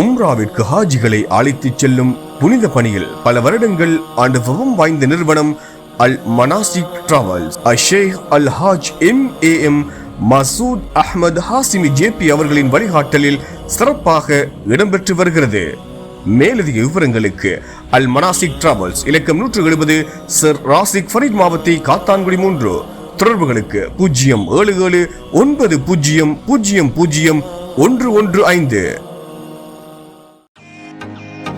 உம்ராவிற்கு ஹாஜிகளை அழைத்துச் செல்லும் புனித பணியில் பல வருடங்கள் அனுபவம் வாய்ந்த நிறுவனம் Al Manasik travels Asheikh Al Haj M A M Masood Ahmad Hashimi JP அவர்களின் வழிகாட்டலில் சிறப்பாக இடம்பெற்று வருகிறது. மேலதிக விவரங்களுக்கு அல் மனாசிக் டிராவல்ஸ் இலக்கம் நூற்று எழுபது சர் ராசிக் ஃபரீத் மாவத்தை காத்தான்குடி மூன்று. தொடர்புகளுக்கு பூஜ்ஜியம் ஏழு ஏழு ஒன்பது பூஜ்ஜியம் பூஜ்ஜியம் பூஜ்ஜியம் ஒன்று ஒன்று ஐந்து.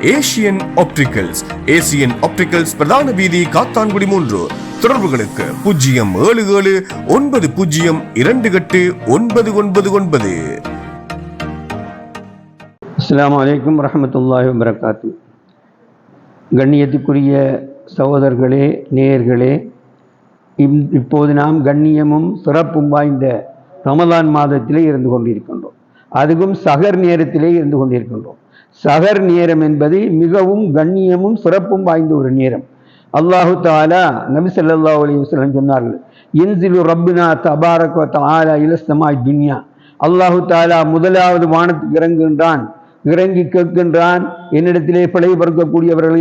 ஏசியன் ஆப்டிகல்ஸ் ஏசியன் ஆப்டிகல்ஸ் பிரதான வீதி காத்தான்குடி மூன்று. தொடர்புகளுக்கு பூஜ்ஜியம் ஏழு ஏழு ஒன்பது பூஜ்ஜியம் இரண்டு எட்டு ஒன்பது ஒன்பது ஒன்பது. அஸ்லாம் அலைக்கும் வரமத்துல்லாஹி வரகாத்து கண்ணியத்துக்குரிய சகோதரர்களே நேயர்களே இம் இப்போது நாம் கண்ணியமும் சிறப்பும் வாய்ந்த ரமதான் மாதத்திலே இருந்து கொண்டிருக்கின்றோம். அதுவும் சகர் நேரத்திலே இருந்து கொண்டிருக்கின்றோம். சகர் நேரம் என்பது மிகவும் கண்ணியமும் சிறப்பும் வாய்ந்த ஒரு நேரம். அல்லாஹு தாலா நபி சல்லா அலி வஸ்லம் சொன்னார்கள் இன்சிலு ரப்பினா தபாரக் வ தஆலா இலஸ்தமாய் துன்யா. அல்லாஹு தாலா முதலாவது வானத்துக்கு இறங்குகின்றான் இறங்கி கேட்கின்றான் என்னிடத்திலே பிழை பொறுக்கக்கூடியவர்கள்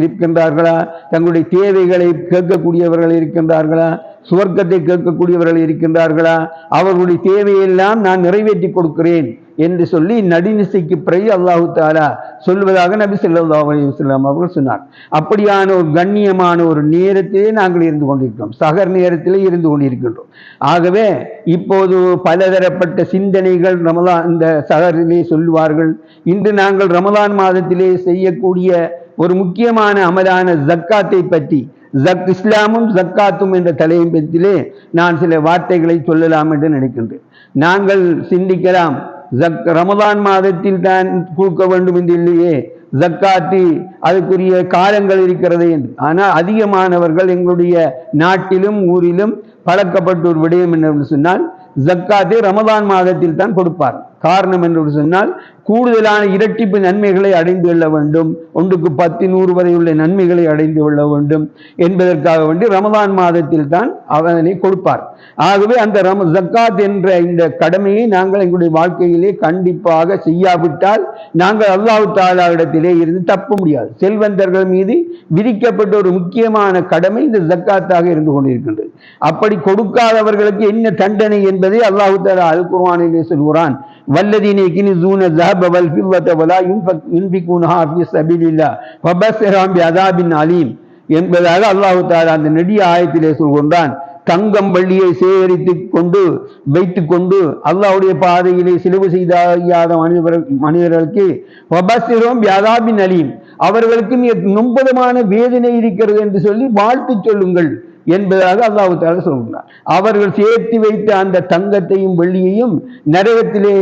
இருக்கின்றார்களா? தங்களுடைய தேவைகளை கேட்கக்கூடியவர்கள் இருக்கின்றார்களா? சுவர்க்கத்தை கேட்கக்கூடியவர்கள் இருக்கின்றார்களா? அவர்களுடைய தேவையெல்லாம் நான் நிறைவேற்றி கொடுக்கிறேன். என்று சொல்லி நடுநிசைக்கு பிறகு அல்லாஹு தாலா சொல்வதாக நபி சொல்லா அவர்கள் சொன்னார். அப்படியான ஒரு கண்ணியமான ஒரு நேரத்திலே நாங்கள் இருந்து கொண்டிருக்கிறோம். சகர் நேரத்திலே இருந்து கொண்டிருக்கின்றோம். ஆகவே இப்போது பலதரப்பட்ட சிந்தனைகள் ரமலான் இந்த சகரிலே சொல்லுவார்கள். இன்று நாங்கள் ரமலான் மாதத்திலே செய்யக்கூடிய ஒரு முக்கியமான அமலான ஜக்காத்தை பற்றி ஜக் இஸ்லாமும் ஜக்காத்தும் என்ற தலையம்பத்திலே நான் சில வார்த்தைகளை சொல்லலாம் என்று நினைக்கின்றேன். நாங்கள் சிந்திக்கலாம். ஜக் ரமதான் மாதத்தில் தான் கொடுக்க வேண்டும் என்று இல்லையே? ஜக்காத்து அதுக்குரிய காலங்கள் இருக்கிறது. என்று ஆனால் அதிகமானவர்கள் எங்களுடைய நாட்டிலும் ஊரிலும் பழக்கப்பட்ட ஒரு விடயம் என்னவென்று சொன்னால் ஜக்காத்தை ரமதான் மாதத்தில் தான் கொடுப்பார். காரணம் என்று சொன்னால் கூடுதலான இரட்டிப்பு நன்மைகளை அடைந்து கொள்ள வேண்டும். ஒன்றுக்கு பத்து நூறு வரை உள்ள நன்மைகளை அடைந்து கொள்ள வேண்டும். என்பதற்காக வேண்டி ரமதான் மாதத்தில் தான் அவனை கொடுப்பார். ஆகவே அந்த ரம ஜக்காத் என்ற இந்த கடமையை நாங்கள் எங்களுடைய வாழ்க்கையிலே கண்டிப்பாக செய்யாவிட்டால் நாங்கள் அல்லாஹு தாலா இடத்திலே இருந்து தப்ப முடியாது. செல்வந்தர்கள் மீது விதிக்கப்பட்ட ஒரு முக்கியமான கடமை இந்த ஜக்காத்தாக இருந்து கொண்டிருக்கின்றது. அப்படி கொடுக்காதவர்களுக்கு என்ன தண்டனை என்பதை அல்லாஹு தாலா அல் குர்வானிலே சொல்கிறான். والذين يكنزون الذهب والفضة ولا ينفق- ينفقونها في سبيل الله فبشرهم بعذاب أليم என்பதாக அல்லாஹு தாலா அந்த நெடிய ஆயத்திலே சொல்கின்றான் தங்கம் வள்ளியை சேகரித்து கொண்டு வைத்துக் கொண்டு அல்லாஹ்வுடைய பாதையிலே சிலுவு செய்தாத மனிதர் மனிதர்களுக்கு வபசிரோம் வியாதாபின் அலீம் அவர்களுக்கு மிக நும்பதமான வேதனை இருக்கிறது என்று சொல்லி வாழ்த்து சொல்லுங்கள் என்பதாக அல்லாஹு தால சொல்கிறார் அவர்கள் சேர்த்து வைத்த அந்த தங்கத்தையும் வெள்ளியையும் நரகத்திலே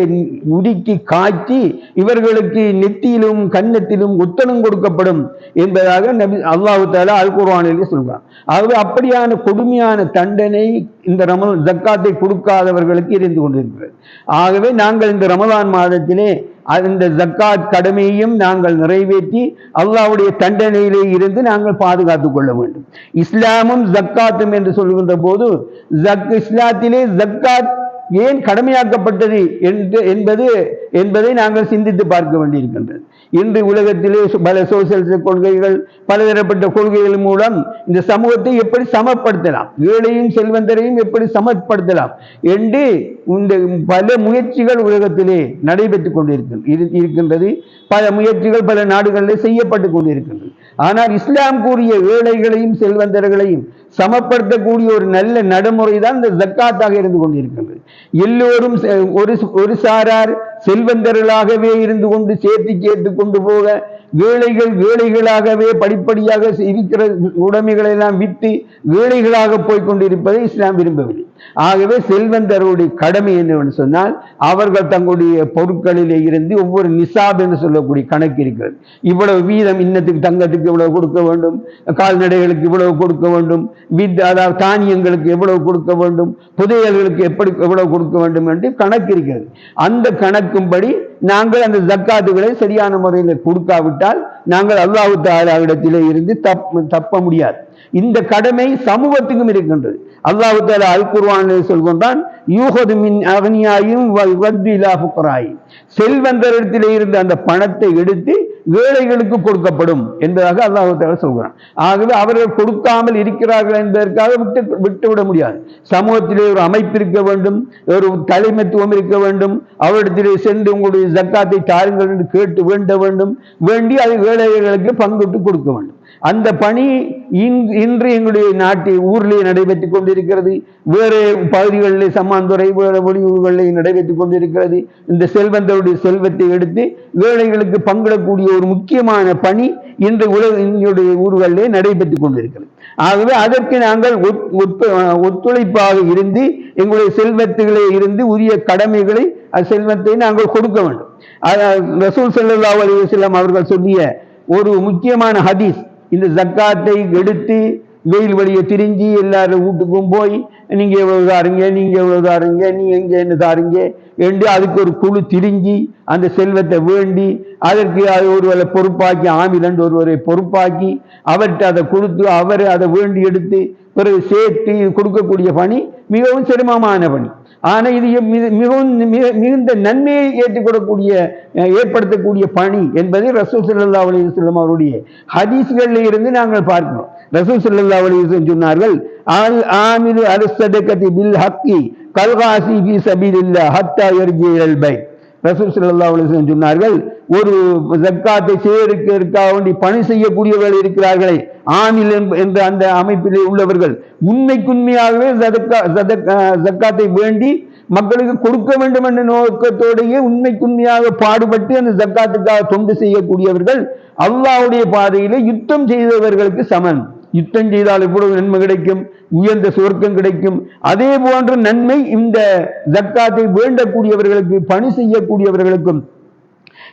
உருக்கி காய்ச்சி இவர்களுக்கு நெத்தியிலும் கன்னத்திலும் உத்தனம் கொடுக்கப்படும் என்பதாக நபி அல்லாஹு தாலா அல் குர்ஆனிலே சொல்கிறார் ஆகவே அப்படியான கொடுமையான தண்டனை இந்த ரம ஜக்காத்தை கொடுக்காதவர்களுக்கு இருந்து கொண்டிருக்கிறது. ஆகவே நாங்கள் இந்த ரமதான் மாதத்திலே அந்த ஜக்காத் கடமையையும் நாங்கள் நிறைவேற்றி அல்லாவுடைய தண்டனையிலே இருந்து நாங்கள் பாதுகாத்துக் கொள்ள வேண்டும். இஸ்லாமும் ஜக்காத்தும் என்று சொல்கின்ற போது ஜக் இஸ்லாத்திலே ஜக்காத் ஏன் கடமையாக்கப்பட்டது என்று என்பது என்பதை நாங்கள் சிந்தித்து பார்க்க வேண்டியிருக்கின்றது. இன்று உலகத்திலே பல சோசியலிச கொள்கைகள் பலதரப்பட்ட கொள்கைகள் மூலம் இந்த சமூகத்தை எப்படி சமப்படுத்தலாம்? ஏழையும் செல்வந்தரையும் எப்படி சமப்படுத்தலாம்? என்று இந்த பல முயற்சிகள் உலகத்திலே நடைபெற்றுக் கொண்டிருக்கின்ற இருக்கின்றது. பல முயற்சிகள் பல நாடுகளிலே செய்யப்பட்டு கொண்டிருக்கின்றது. ஆனால் இஸ்லாம் கூறிய ஏழைகளையும் செல்வந்தர்களையும் சமப்படுத்தக்கூடிய ஒரு நல்ல நடைமுறை தான் இந்த ஜக்காத்தாக இருந்து கொண்டிருக்கிறது எல்லோரும் செ- ஒரு ஒரு சாரார் செல்வந்தர்களாகவே இருந்து கொண்டு சேர்த்து சேர்த்து கொண்டு போக ஏழைகள் ஏழைகளாகவே படிப்படியாக இருக்கிற உடைமைகளை எல்லாம் விட்டு ஏழைகளாக போய்கொண்டிருப்பதை இஸ்லாம் விரும்பவில்லை. ஆகவே செல்வந்தருடைய கடமை என்னவென்று சொன்னால் அவர்கள் தங்களுடைய பொருட்களிலே இருந்து ஒவ்வொரு நிசாப் என்று சொல்லக்கூடிய கணக்கு இருக்கிறது. இவ்வளவு வீதம் இன்னத்துக்கு தங்கத்துக்கு இவ்வளவு கொடுக்க வேண்டும் கால்நடைகளுக்கு இவ்வளவு கொடுக்க வேண்டும் வித் அதாவது தானியங்களுக்கு எவ்வளவு கொடுக்க வேண்டும் புதையல்களுக்கு எப்படி எவ்வளவு கொடுக்க வேண்டும் என்று கணக்கு இருக்கிறது. அந்த கணக்கும்படி நாங்கள் அந்த ஜக்காத்துகளை சரியான முறையில் கொடுக்காவிட்டால் நாங்கள் அல்லாஹு தாலாவிடத்திலே இருந்து தப் தப்ப முடியாது. இந்த கடமை சமூகத்துக்கும் இருக்கின்றது. அல்லாஹு தாலா அல் குர்வானில் சொல்கின்றான் யூஹது மின் அவனியாயும் செல்வந்தரிடத்திலே இருந்து அந்த பணத்தை எடுத்து ஏழைகளுக்கு கொடுக்கப்படும் என்பதாக அல்லாஹால சொல்கிறான். ஆகவே அவர்கள் கொடுக்காமல் இருக்கிறார்கள் என்பதற்காக விட்டு விட்டுவிட முடியாது. சமூகத்திலே ஒரு அமைப்பு இருக்க வேண்டும் ஒரு தலைமைத்துவம் இருக்க வேண்டும். அவரிடத்திலே சென்று உங்களுடைய ஜக்காத்தை தாருங்கள் என்று கேட்டு வேண்ட வேண்டும். வேண்டி அது ஏழைகளுக்கு பங்கிட்டு கொடுக்க வேண்டும். அந்த பணி இன்- இன்று எங்களுடைய நாட்டு ஊரிலே நடைபெற்றுக் கொண்டிருக்கிறது. வேறு பகுதிகளில் சம்மாந்துறை வேறு வெளியூர்களிலே நடைபெற்றுக் கொண்டிருக்கிறது. இந்த செல்வந்தருடைய செல்வத்தை எடுத்து வேலைகளுக்கு பங்கிடக்கூடிய ஒரு முக்கியமான பணி இன்று உலக எங்களுடைய ஊர்களிலே நடைபெற்றுக் கொண்டிருக்கிறது. ஆகவே அதற்கு நாங்கள் ஒத்- ஒத்து- ஒத்துழைப்பாக இருந்து எங்களுடைய செல்வத்துகளே இருந்து உரிய கடமைகளை செல்வத்தை நாங்கள் கொடுக்க வேண்டும். ரசூல் செல்லல்லா அலி அவர்கள் சொல்லிய ஒரு முக்கியமான ஹதீஸ் இந்த ஜக்காத்தை எடுத்து வெயில் வழியை திரிஞ்சு எல்லாரும் வீட்டுக்கும் போய் நீங்க எவ்வளவு தாருங்க நீங்க எவ்வளவு தாருங்க நீ எங்க என்ன தாருங்க? என்று அதுக்கு ஒரு குழு திரிஞ்சு அந்த செல்வத்தை வேண்டி அதற்கு அது ஒருவரை பொறுப்பாக்கி ஆமிலண்டு ஒருவரை பொறுப்பாக்கி அவர்கிட்ட அதை கொடுத்து அவர் அதை வேண்டி எடுத்து பிறகு சேர்த்து கொடுக்கக்கூடிய பணி மிகவும் சிரமமான பணி. ஆனால் இது மிகவும் மிகுந்த நன்மையை ஏற்றுக்கொள்ளக்கூடிய ஏற்படுத்தக்கூடிய பணி என்பதை ரசூல் ஸல்லல்லாஹு அலைஹி வஸல்லம் அவருடைய ஹதீஸ்களில் இருந்து நாங்கள் பார்க்கிறோம். ரசூல் ஸல்லல்லாஹு அலைஹி சொன்னார்கள் அல் ஆமிலு அலஸ்ஸதகதி பில் ஹக்கி கல்காசி ஃபீ சபீலில்லாஹ் ஹத்தா எர்ஜி இலல் ரசூல் சல்லா அலைஹி சொன்னார்கள் ஒரு ஜக்காத்தை சேருக்கிறதுக்காக வேண்டி பணி செய்யக்கூடியவர்கள் இருக்கிறார்களே ஆமில் என்ற அந்த அமைப்பில் உள்ளவர்கள் உண்மைக்குண்மையாகவே ஜக்காத்தை வேண்டி மக்களுக்கு கொடுக்க வேண்டும் என்ற நோக்கத்தோடையே உண்மைக்குண்மையாக பாடுபட்டு அந்த ஜக்காத்துக்காக தொண்டு செய்யக்கூடியவர்கள் அல்லாவுடைய பாதையிலே யுத்தம் செய்தவர்களுக்கு சமன் யுத்தம் செய்தால் எவ்வளவு நன்மை கிடைக்கும்? உயர்ந்த சுவர்க்கம் கிடைக்கும். அதே போன்ற நன்மை இந்த ஜக்காத்தை வேண்டக்கூடியவர்களுக்கு பணி செய்யக்கூடியவர்களுக்கும்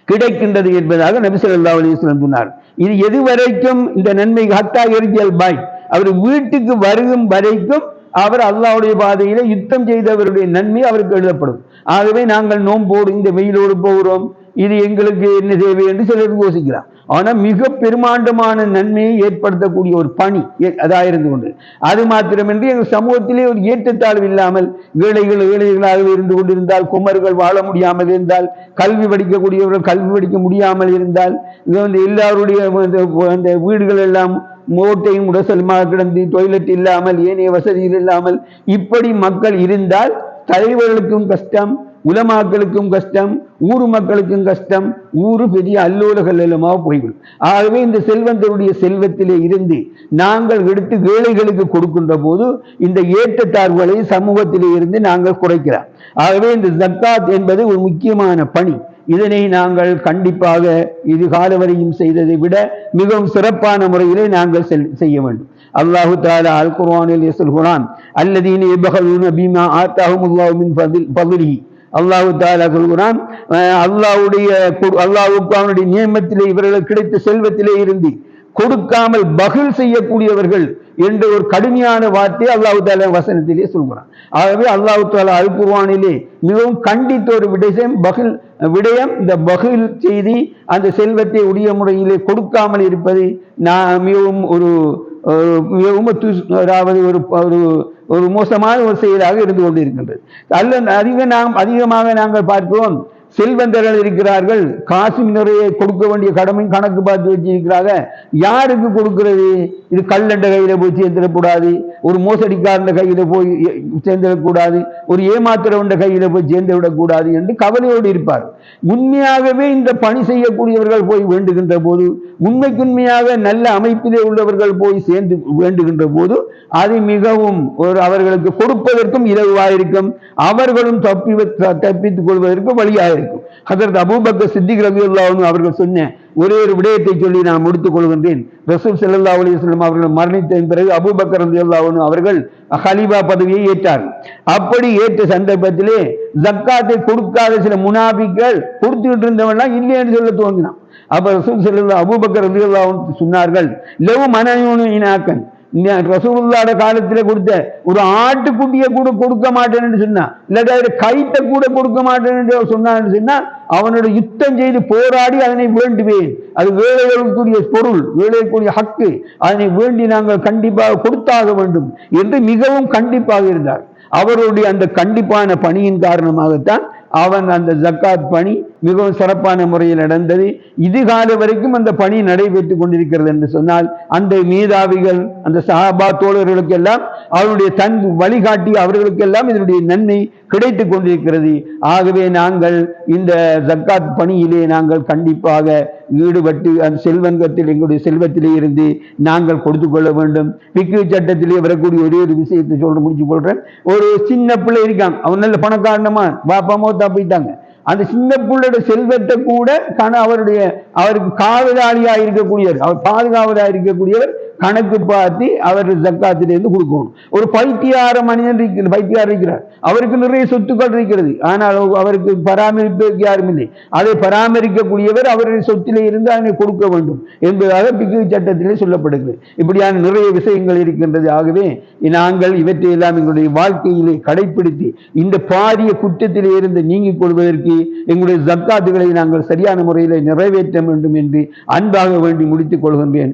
கிடைக்கின்றது என்பதாக நபி ஸல்லல்லாஹு அலைஹி சொன்னார். இது எது வரைக்கும் இந்த நன்மை ஹத்தா எரிஜல் பாய் அவர் வீட்டுக்கு வருகும் வரைக்கும் அவர் அல்லாவுடைய பாதையிலே யுத்தம் செய்தவருடைய நன்மை அவருக்கு எழுதப்படும். ஆகவே நாங்கள் நோன்போடு இந்த வெயிலோடு போகிறோம். இது எங்களுக்கு என்ன தேவை என்று சிலர் யோசிக்கிறார். ஆனா மிக பெருமாண்டமான நன்மையை ஏற்படுத்தக்கூடிய ஒரு பணி அதாக இருந்து கொண்டு. அது மாத்திரமின்றி எங்கள் சமூகத்திலே ஒரு ஏற்றத்தாழ்வு இல்லாமல் ஏழைகள் ஏழைகளாக இருந்து கொண்டிருந்தால் குமர்கள் வாழ முடியாமல் இருந்தால் கல்வி படிக்கக்கூடியவர்கள் கல்வி படிக்க முடியாமல் இருந்தால் இது வந்து எல்லாருடைய அந்த அந்த வீடுகள் எல்லாம் மோட்டையும் உடசலுமாக கிடந்து டொய்லெட் இல்லாமல் ஏனைய வசதிகள் இல்லாமல் இப்படி மக்கள் இருந்தால் தலைவர்களுக்கும் கஷ்டம் உலமாக்களுக்கும் கஷ்டம் ஊர் மக்களுக்கும் கஷ்டம் ஊரு பெரிய அல்லோலகல்லமாக போய்விடும். ஆகவே இந்த செல்வந்தருடைய செல்வத்திலே இருந்து நாங்கள் எடுத்து ஏழைகளுக்கு கொடுக்கின்ற போது இந்த ஏற்றத்தாழ்வுகளை சமூகத்திலே இருந்து நாங்கள் குறைக்கிறோம் ஆகவே இந்த ஜக்காத் என்பது ஒரு முக்கியமான பணி. இதனை நாங்கள் கண்டிப்பாக இது காலவரையும் செய்ததை விட மிகவும் சிறப்பான முறையிலே நாங்கள் செல்- செய்ய வேண்டும். அல்லாஹு தாலா அல் குர்வானில் சொல்கிறான் அல்லதீன் யபகலூன பீமா ஆத்தாஹுமுல்லாஹு மின் பதில் ஃபதிலிஹி அல்லாஹு தாலா சொல்கிறான் அல்லாவுடைய அல்லாவுக்கு அவனுடைய நியமத்திலே இவர்களுக்கு கிடைத்த செல்வத்திலே இருந்து கொடுக்காமல் பகில் செய்யக்கூடியவர்கள் என்ற ஒரு கடுமையான வார்த்தையை அல்லாஹு தாலா வசனத்திலே சொல்கிறான். ஆகவே அல்லாஹு தாலா அல் மிகவும் கண்டித்த ஒரு விடயம் பகில் விடயம் இந்த பகில் செய்தி அந்த செல்வத்தை உரிய முறையிலே கொடுக்காமல் இருப்பது நான் மிகவும் ஒரு ஒரு மிகவும் அதாவது ஒரு ஒரு ஒரு மோசமான ஒரு செயலாக இருந்து கொண்டிருக்கின்றது. அல்ல அதிக நாம் அதிகமாக நாங்கள் பார்க்கிறோம். செல்வந்தர்கள் இருக்கிறார்கள். காசு நிறைய கொடுக்க வேண்டிய கடமை கணக்கு பார்த்து வச்சிருக்கிறாங்க. யாருக்கு கொடுக்கிறது? இது கல்லண்ட கையில போய் சேர்ந்துடக்கூடாது. ஒரு மோசடிக்காரன் கையில போய் சேர்ந்துடக்கூடாது. ஒரு ஏமாத்துறவண்ட கையில போய் சேர்ந்து விடக்கூடாது என்று கவலையோடு இருப்பார். உண்மையாகவே இந்த பணி செய்யக்கூடியவர்கள் போய் வேண்டுகின்ற போது உண்மைக்குண்மையாக நல்ல அமைப்பிலே உள்ளவர்கள் போய் சேர்ந்து வேண்டுகின்ற போது அது மிகவும் ஒரு அவர்களுக்கு கொடுப்பதற்கும் இலகுவாக அவர்களும் தப்பி தப்பித்துக் கொள்வதற்கு வழியாக இருக்கும் இருக்கும். அதற்கு அபூபக்க சித்திக் ரவியுல்லாவும் அவர்கள் சொன்ன ஒரே ஒரு விடயத்தை சொல்லி நான் முடித்துக் கொள்கின்றேன். ரசூல் செல்லல்லா அலிஸ்லம் அவர்கள் மரணித்ததன் பிறகு அபூபக்கர் ரவியுல்லாவும் அவர்கள் ஹலீபா பதவியை ஏற்றார்கள் அப்படி ஏற்ற சந்தர்ப்பத்திலே ஜக்காத்தை கொடுக்காத சில முனாபிக்கள் கொடுத்துக்கிட்டு இருந்தவன்லாம் இல்லைன்னு சொல்ல துவங்கினான். அப்ப ரசூல் செல்லல்லா அபூபக்கர் ரவியுல்லாவும் சொன்னார்கள் லவ் மனயூனு இனாக்கன். ரசூலுல்லாட காலத்தில் கொடுத்த ஒரு ஆட்டுக்குட்டியை கூட கொடுக்க மாட்டேன்னு சொன்னான் இல்லாட்டி அவரு கைத்தை கூட கொடுக்க மாட்டேன்னு சொன்னான்னு சொன்னால் அவனோட யுத்தம் செய்து போராடி அதனை வேண்டுவேன். அது வேலைகளுக்குரிய பொருள் வேலைக்குரிய ஹக்கு. அதனை வேண்டி நாங்கள் கண்டிப்பாக கொடுத்தாக வேண்டும் என்று மிகவும் கண்டிப்பாக இருந்தார். அவருடைய அந்த கண்டிப்பான பணியின் காரணமாகத்தான் அவன் அந்த ஜக்காத் பணி மிகவும் சிறப்பான முறையில் நடந்தது. இதுகால வரைக்கும் அந்த பணி நடைபெற்றுக் கொண்டிருக்கிறது என்று சொன்னால் அந்த மீதாவிகள் அந்த சஹாபா தோழர்களுக்கெல்லாம் அவருடைய தன் வழிகாட்டி அவர்களுக்கெல்லாம் இதனுடைய நன்மை கிடைத்து கொண்டிருக்கிறது. ஆகவே நாங்கள் இந்த ஜக்காத் பணியிலே நாங்கள் கண்டிப்பாக ஈடுபட்டு அந்த செல்வங்கத்தில் எங்களுடைய செல்வத்திலே இருந்து நாங்கள் கொடுத்து கொள்ள வேண்டும். பிக்கு சட்டத்திலே வரக்கூடிய ஒரே ஒரு விஷயத்தை சொல்ல முடிச்சு கொள்றேன் ஒரு சின்ன பிள்ளை இருக்கான் அவன் நல்ல பணக்காரனமா பாப்பா மோத்தா போயிட்டாங்க. அந்த சின்ன பிள்ளையோட செல்வத்தை கூட கண அவருடைய அவருக்கு காவலாளியாக இருக்கக்கூடியவர் அவர் பாதுகாவலாக இருக்கக்கூடியவர் கணக்கு பார்த்து அவர் ஜக்காத்திலிருந்து கொடுக்கணும். ஒரு பைத்தியார மனிதன் இருக்கிற பைத்தியார் இருக்கிறார். அவருக்கு நிறைய சொத்துக்கள் இருக்கிறது. ஆனால் அவருக்கு பராமரிப்பு யாரும் இல்லை. அதை பராமரிக்கக்கூடியவர் அவருடைய சொத்திலே இருந்து அதனை கொடுக்க வேண்டும் என்பதாக பிக்கு சட்டத்திலே சொல்லப்படுகிறது. இப்படியான நிறைய விஷயங்கள் இருக்கின்றது. ஆகவே நாங்கள் இவற்றையெல்லாம் எங்களுடைய வாழ்க்கையிலே கடைபிடித்து இந்த பாரிய குற்றத்திலே இருந்து நீங்கிக் கொள்வதற்கு எங்களுடைய ஜக்காத்துகளை நாங்கள் சரியான முறையில் நிறைவேற்ற வேண்டும் என்று அன்பாக வேண்டி முடித்துக் கொள்கின்றேன்.